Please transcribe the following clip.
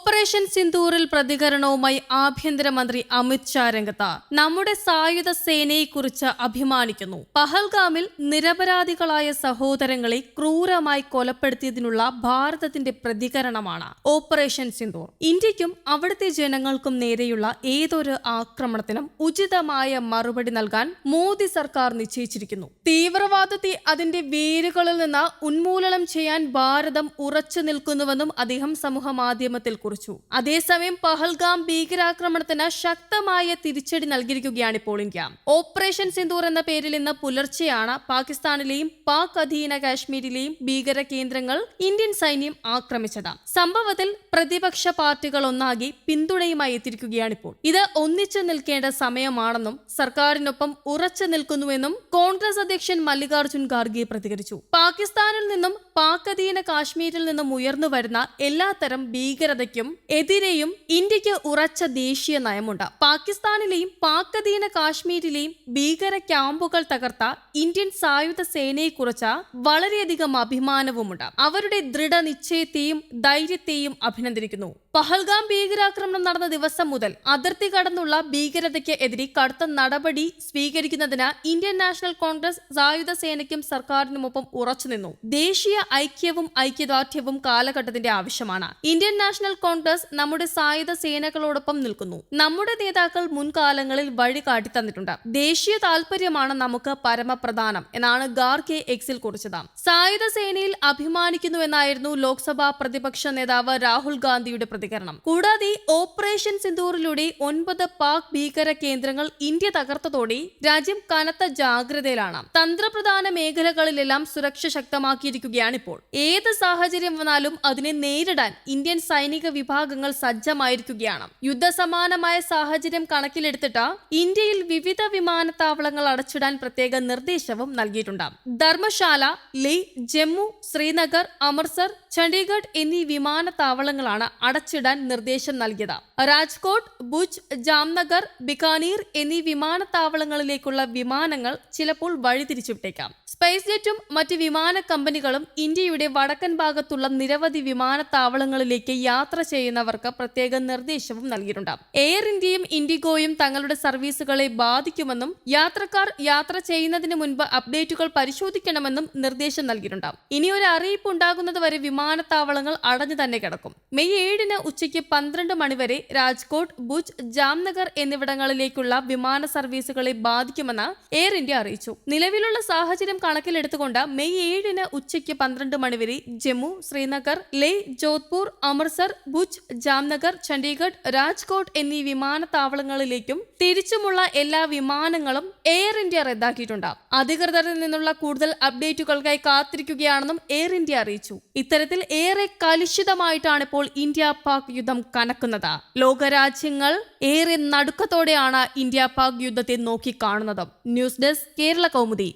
Operation സിന്ദൂറിൽ പ്രതികരണവുമായി ആഭ്യന്തരമന്ത്രി അമിത് ഷാ രംഗത്ത്. നമ്മുടെ സായുധ സേനയെക്കുറിച്ച് അഭിമാനിക്കുന്നു. പഹൽഗാമിൽ നിരപരാധികളായ സഹോദരങ്ങളെ ക്രൂരമായി കൊലപ്പെടുത്തിയതിനുള്ള ഭാരതത്തിന്റെ പ്രതികരണമാണ് ഓപ്പറേഷൻ സിന്ദൂർ. ഇന്ത്യക്കും അവിടുത്തെ ജനങ്ങൾക്കും നേരെയുള്ള ഏതൊരു ആക്രമണത്തിനും ഉചിതമായ മറുപടി നൽകാൻ മോദി സർക്കാർ നിശ്ചയിച്ചിരിക്കുന്നു. തീവ്രവാദത്തെ അതിന്റെ വേരുകളിൽ നിന്ന് ഉന്മൂലനം ചെയ്യാൻ ഭാരതം ഉറച്ചു നിൽക്കുന്നുവെന്നും അദ്ദേഹം സമൂഹ മാധ്യമത്തിൽ കുറിച്ചു അതേസമയം പഹൽഗാം ഭീകരാക്രമണത്തിന് ശക്തമായ തിരിച്ചടി നൽകിയിരിക്കുകയാണ് ഇപ്പോൾ ഇന്ത്യ. ഓപ്പറേഷൻ സിന്ദൂർ എന്ന പേരിൽ ഇന്ന് പുലർച്ചെയാണ് പാകിസ്ഥാനിലെയും പാക് അധീന കാശ്മീരിലെയും ഭീകര കേന്ദ്രങ്ങൾ ഇന്ത്യൻ സൈന്യം ആക്രമിച്ചത്. സംഭവത്തിൽ പ്രതിപക്ഷ പാർട്ടികൾ ഒന്നാകെ പിന്തുണയുമായി എത്തിയിരിക്കുകയാണ് ഇപ്പോൾ. ഇത് ഒന്നിച്ചു നിൽക്കേണ്ട സമയമാണെന്നും സർക്കാരിനൊപ്പം ഉറച്ചു നിൽക്കുന്നുവെന്നും കോൺഗ്രസ് അധ്യക്ഷൻ മല്ലികാർജുൻ ഖാർഗെ പ്രതികരിച്ചു. പാകിസ്ഥാനിൽ നിന്നും പാക് അധീന കാശ്മീരിൽ നിന്നും ഉയർന്നു വരുന്ന എല്ലാത്തരം ഭീകരതയ്ക്കും എതിരെയും ഇന്ത്യയ്ക്ക് ഉറച്ച ദേശീയ നയമുണ്ട്. പാകിസ്ഥാനിലെയും പാക്കധീന കാശ്മീരിലെയും ഭീകര ക്യാമ്പുകൾ തകർത്ത ഇന്ത്യൻ സായുധ സേനയെക്കുറിച്ച് വളരെയധികം അഭിമാനവുമുണ്ട്. അവരുടെ ദൃഢനിശ്ചയത്തെയും ധൈര്യത്തെയും അഭിനന്ദിക്കുന്നു. പഹൽഗാം ഭീകരാക്രമണം നടന്ന ദിവസം മുതൽ അതിർത്തി കടന്നുള്ള ഭീകരതയ്ക്ക് എതിരെ കടുത്ത നടപടി സ്വീകരിക്കുന്നതിന് ഇന്ത്യൻ നാഷണൽ കോൺഗ്രസ് സായുധ സേനയ്ക്കും സർക്കാരിനുമൊപ്പം ഉറച്ചുനിന്നു. ദേശീയ ഐക്യവും ഐക്യദാർഢ്യവും കാലഘട്ടത്തിന്റെ ആവശ്യമാണ്. ഇന്ത്യൻ നാഷണൽ കോൺഗ്രസ് നമ്മുടെ സായുധ സേനകളോടൊപ്പം നിൽക്കുന്നു. നമ്മുടെ നേതാക്കൾ മുൻകാലങ്ങളിൽ വഴി കാട്ടിത്തന്നിട്ടുണ്ട്. ദേശീയ താല്പര്യമാണ് നമുക്ക് പരമപ്രധാനം എന്നാണ് ഗാർഗെ എക്സിൽ കുറിച്ചത്. സായുധ സേനയിൽ അഭിമാനിക്കുന്നുവെന്നായിരുന്നു ലോക്സഭാ പ്രതിപക്ഷ നേതാവ് രാഹുൽ ഗാന്ധിയുടെ പ്രതികരണം. കൂടാതെ ഓപ്പറേഷൻ സിന്ദൂറിലൂടെ ഒൻപത് പാക് ഭീകര കേന്ദ്രങ്ങൾ ഇന്ത്യ തകർത്തതോടെ രാജ്യം കനത്ത ജാഗ്രതയിലാണ്. തന്ത്രപ്രധാന മേഖലകളിലെല്ലാം സുരക്ഷ ശക്തമാക്കിയിരിക്കുകയാണിപ്പോൾ. ഏത് സാഹചര്യം വന്നാലും അതിനെ നേരിടാൻ ഇന്ത്യൻ സൈനിക വിഭാഗങ്ങൾ സജ്ജമായിരിക്കുകയാണ്. യുദ്ധസമാനമായ സാഹചര്യം കണക്കിലെടുത്തിട്ട് ഇന്ത്യയിൽ വിവിധ വിമാനത്താവളങ്ങൾ അടച്ചിടാൻ പ്രത്യേക നിർദ്ദേശവും നൽകിയിട്ടുണ്ട്. ധർമ്മശാല ലേ ജമ്മു ശ്രീനഗർ അമൃത്സർ ചണ്ഡീഗഡ് എന്നീ വിമാനത്താവളങ്ങളാണ് അടച്ചിടാൻ നിർദ്ദേശം നൽകിയത്. രാജ്കോട്ട് ഭുജ് ജാംനഗർ ബിക്കാനീർ എന്നീ വിമാനത്താവളങ്ങളിലേക്കുള്ള വിമാനങ്ങൾ ചിലപ്പോൾ വഴിതിരിച്ചുവിട്ടേക്കാം. സ്പൈസ് ജെറ്റും മറ്റ് വിമാന കമ്പനികളും ഇന്ത്യയുടെ വടക്കൻ ഭാഗത്തുള്ള നിരവധി വിമാനത്താവളങ്ങളിലേക്ക് യാത്ര ചെയ്യുന്നവർക്ക് പ്രത്യേക നിർദ്ദേശവും നൽകിയിട്ടുണ്ട്. എയർ ഇന്ത്യയും ഇൻഡിഗോയും തങ്ങളുടെ സർവീസുകളെ ബാധിക്കുമെന്നും യാത്രക്കാർ യാത്ര ചെയ്യുന്നതിന് മുൻപ് അപ്ഡേറ്റുകൾ പരിശോധിക്കണമെന്നും നിർദ്ദേശം നൽകിയിട്ടുണ്ട്. ഇനി ഒരു അറിയിപ്പ് ഉണ്ടാകുന്നതുവരെ വിമാനത്താവളങ്ങൾ അടഞ്ഞു തന്നെ കിടക്കും. മെയ് ഏഴിന് ഉച്ചയ്ക്ക് പന്ത്രണ്ട് മണിവരെ രാജ്കോട്ട് ഭുജ് ജാംനഗർ എന്നിവിടങ്ങളിലേക്കുള്ള വിമാന സർവീസുകളെ ബാധിക്കുമെന്ന് എയർ ഇന്ത്യ അറിയിച്ചു. നിലവിലുള്ള സാഹചര്യം കണക്കിലെടുത്തുകൊണ്ട് മെയ് ഏഴിന് ഉച്ചയ്ക്ക് പന്ത്രണ്ട് മണിവരെ ജമ്മു ശ്രീനഗർ ലേ ജോധ്പൂർ അമൃത്സർ ഭുജ് ജാംനഗർ ചണ്ഡീഗഡ് രാജ്കോട്ട് എന്നീ വിമാനത്താവളങ്ങളിലേക്കും തിരിച്ചുമുള്ള എല്ലാ വിമാനങ്ങളും എയർ ഇന്ത്യ റദ്ദാക്കിയിട്ടുണ്ട്. അധികൃതരിൽ നിന്നുള്ള കൂടുതൽ അപ്ഡേറ്റുകൾക്കായി കാത്തിരിക്കുകയാണെന്നും എയർ ഇന്ത്യ അറിയിച്ചു. ഇത്തരത്തിൽ ഏറെ കലുഷിതമായിട്ടാണ് ഇപ്പോൾ ഇന്ത്യ പാക് യുദ്ധം കനക്കുന്നത്. ലോകരാജ്യങ്ങൾ ഏറെ നടുക്കത്തോടെയാണ് ഇന്ത്യ പാക് യുദ്ധത്തെ നോക്കിക്കാണുന്നത്. News desk Kerala Kaumudi.